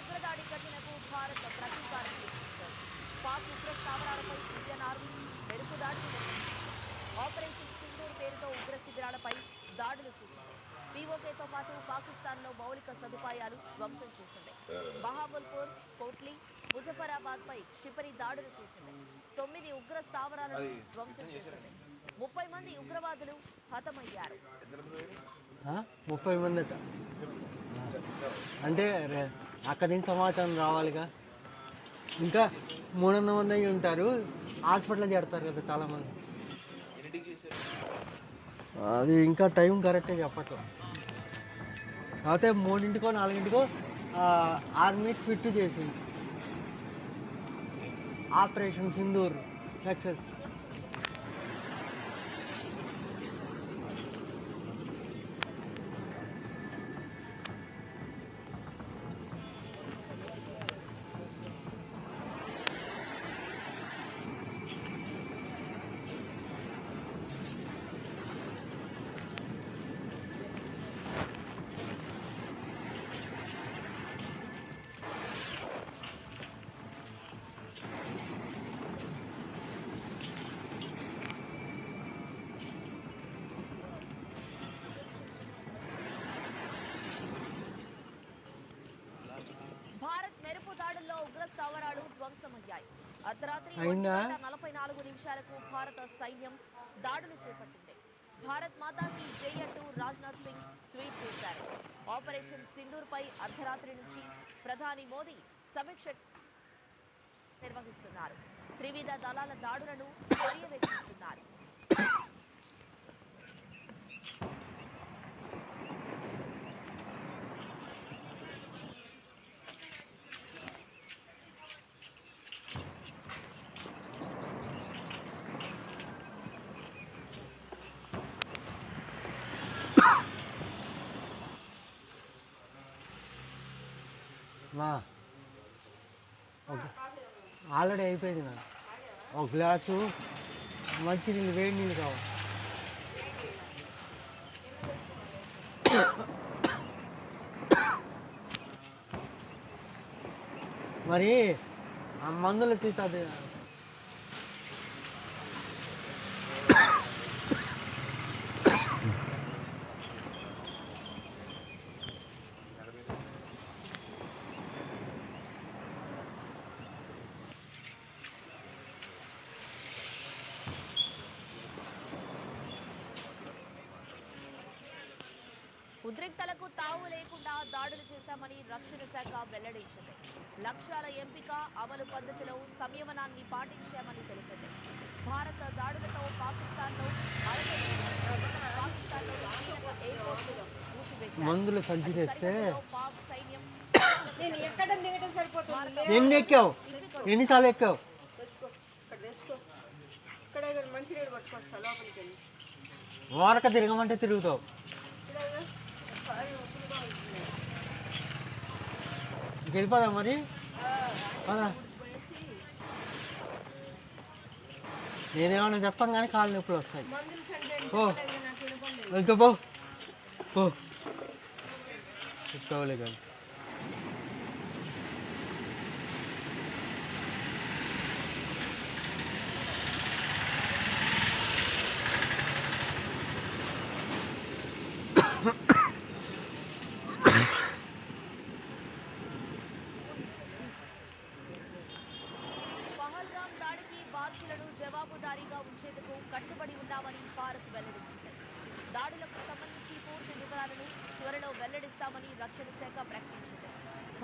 ఉగ్రదాడి ఘటనకు భారత్ ప్రతీకారం తీసుకుంటోంది. పాక్ ఉగ్ర స్థావరాలపై ఇండియన్ ఆర్మీ మెరుపు దాడులు నిర్వహించింది. ఆపరేషన్ సింధూర్ పేరుతో ఉగ్ర శిబిరాలపై దాడులు చేసింది. పీఓకేతో పాటు పాకిస్తాన్లో మౌలిక సదుపాయాలు ధ్వంసం చేసింది. బహావల్పూర్ కోట్లీ ముజఫరాబాద్ పై క్షిపణి దాడులు చేసింది. తొమ్మిది ఉగ్ర స్థావరాలను ధ్వంసం చేసింది. ముప్పై మంది ఉగ్రవాదులు హతమయ్యారు? ముప్పై మంది అట అక్కడి నుంచి సమాచారం రావాలిగా? ఇంకా మూడు వందల మంది అయి ఉంటారు. హాస్పిటల్ చేడతారు కదా చాలామంది. అది ఇంకా టైం కరెక్టే చెప్పట్లేదు కాకపోతే మూడింటికో నాలుగింటికో ఆర్మీ ఫిట్ చేసింది. Operation Sindoor success. ధ్వంసమయ్యాయి అర్ధరాత్రి నలభై నాలుగు నిమిషాలకు భారత సైన్యం దాడులు చేపట్టింది. భారత్ మాతాకి జై అంటూ రాజ్నాథ్ సింగ్ ట్వీట్ చేశారు. ఆపరేషన్ సింధూర్ పై అర్ధరాత్రి నుంచి ప్రధాని మోదీ సమీక్ష నిర్వహిస్తున్నారు. త్రివిధ దళాల దాడులను పర్యవేక్షిస్తున్నారు. మా ఒక ఆల్రెడీ అయిపోయింది మేడం. ఒక గ్లాసు మంచి నీళ్ళు వేడి నీళ్ళు కావాలి. మరి ఆ మందులు తీస్తుంది ఉద్రిక్తలకు తావు లేకుండా దాడులు చేశామని రక్షణ శాఖ వెల్లడించింది. లక్ష్యాల ఎంపిక అమలు పద్ధతిలో సంయమనాన్ని పాటించామని తెలిపింది. భారత దాడులతో పాకిస్తాన్లో నెలకొంది. పాకిస్తాన్లోని కీలక ఎయిర్పోర్టులు మూసివేశారు. పాక్ సైన్యం నేను ఎక్కడం దిగటం సరిపోతుంది? ఎన్ని ఎక్కావు. ఎన్నిసార్లు ఎక్కావు? ఓరక తిరగమంటే తిరుగుతావు. ఇంక వెళ్ళిపోదా మరి పదా నేనేమన్నా చెప్పాను కానీ కాళ్ళు నొప్పులు వస్తాయి మందులు సండే ఓ నాకు వినపడలేదు వెళ్తా పో పో చెప్తావులే కానీ పహల్గామ్ బాధ్యులను జవాబుదారీగా ఉంచేందుకు కట్టుబడి ఉన్నామని భారత్ వెల్లడించింది. దాడులకు సంబంధించి పూర్తి వివరాలను త్వరలో వెల్లడిస్తామని రక్షణ శాఖ ప్రకటించింది.